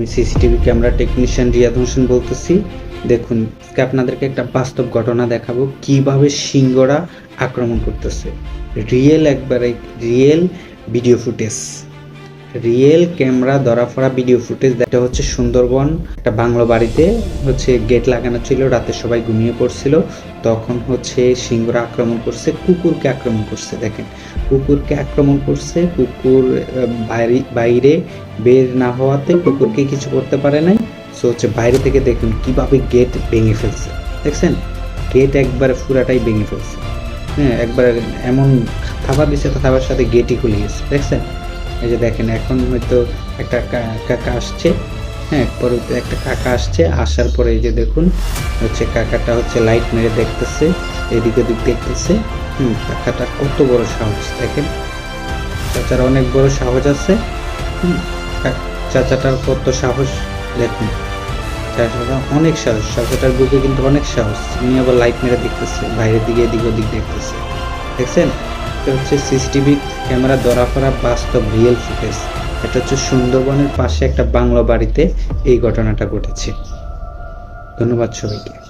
আমি CCTV camera technician Riyad Hossain বলতেছি। দেখুন আপনাদেরকে একটা বাস্তব ঘটনা দেখাবো, কীভাবে সিংহরা আক্রমণ করতেছে। রিয়েল একবারে, real video footage. Real camera ধরা পড়া ভিডিও ফুটেজ এটা হচ্ছে সুন্দরবন, একটা বাংলো বাড়িতে। হচ্ছে গেট লাগানো ছিল, রাতে সবাই ঘুমিয়ে পড়ছিল। তখন হচ্ছে সিংহরা আক্রমণ করছে, কুকুরকে আক্রমণ করছে, দেখেন। কুকুরকে আক্রমণ করছে, কুকুর বাইরে বের না হওয়াতে কুকুরকে কিছু করতে পারে নাই। সো হচ্ছে বাইরে থেকে দেখুন কীভাবে গেট ভেঙে ফেলছে, দেখছেন? গেট একবারে পুরাটাই ভেঙে ফেলছে। হ্যাঁ একবার এমন থাবা তো থাবার সাথে গেটই খুলে গেছে, দেখছেন? এই যে দেখেন, এখন হয়তো একটা কাকা আসছে হ্যাঁ পরে একটা কাকা আসছে, আসার পরে এই যে দেখুন, হচ্ছে কাকাটা হচ্ছে লাইট মেরে দেখতেছে, এদিক ওদিক দেখতেছে, হুম, কাকাটা কত বড় সাহস, দেখেন। চাচার অনেক বড় সাহস আছে, হুম চাচাটার কত সাহস, দেখুন। চাচাটা অনেক সাহস, চাচাটার বুকে কিন্তু অনেক সাহস, উনি আবার লাইট মেরে দেখতেছে, বাইরের দিকে এদিক ওদিক দেখতেছে, দেখছেন? এটা হচ্ছে সিসিটিভি ক্যামেরা ধরা করা বাস্তব রিয়েল ফুটেজ এটা হচ্ছে সুন্দরবনের পাশে একটা বাংলো বাড়িতে এই ঘটনাটা ঘটেছে। ধন্যবাদ সবাইকে।